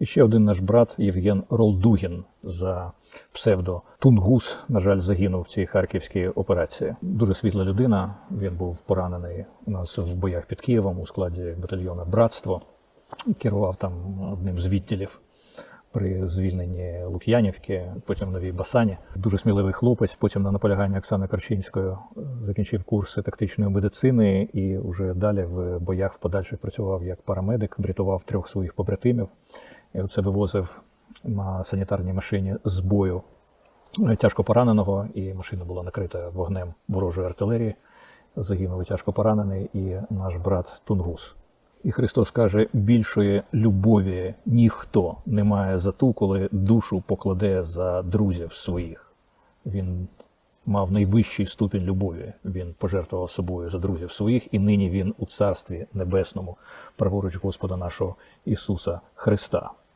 І ще один наш брат Євген Ролдугін за псевдо Тунгус, на жаль, загинув в цій харківській операції. Дуже світла людина. Він був поранений у нас в боях під Києвом у складі батальйону Братство. Керував там одним з відділів при звільненні Лук'янівки, потім в Новій Басані. Дуже сміливий хлопець. Потім на наполягання Оксани Карчинської е, закінчив курси тактичної медицини і вже далі в боях в подальших працював як парамедик, врятував трьох своїх побратимів. І оце вивозив на санітарній машині з бою е, тяжко пораненого, і машина була накрита вогнем ворожої артилерії. Загинув тяжко поранений і наш брат Тунгус. І Христос каже: більшої любові ніхто не має за ту, коли душу покладе за друзів своїх. Він мав найвищий ступінь любові. Він пожертвував собою за друзів своїх, і нині він у царстві небесному, праворуч Господа нашого Ісуса Христа.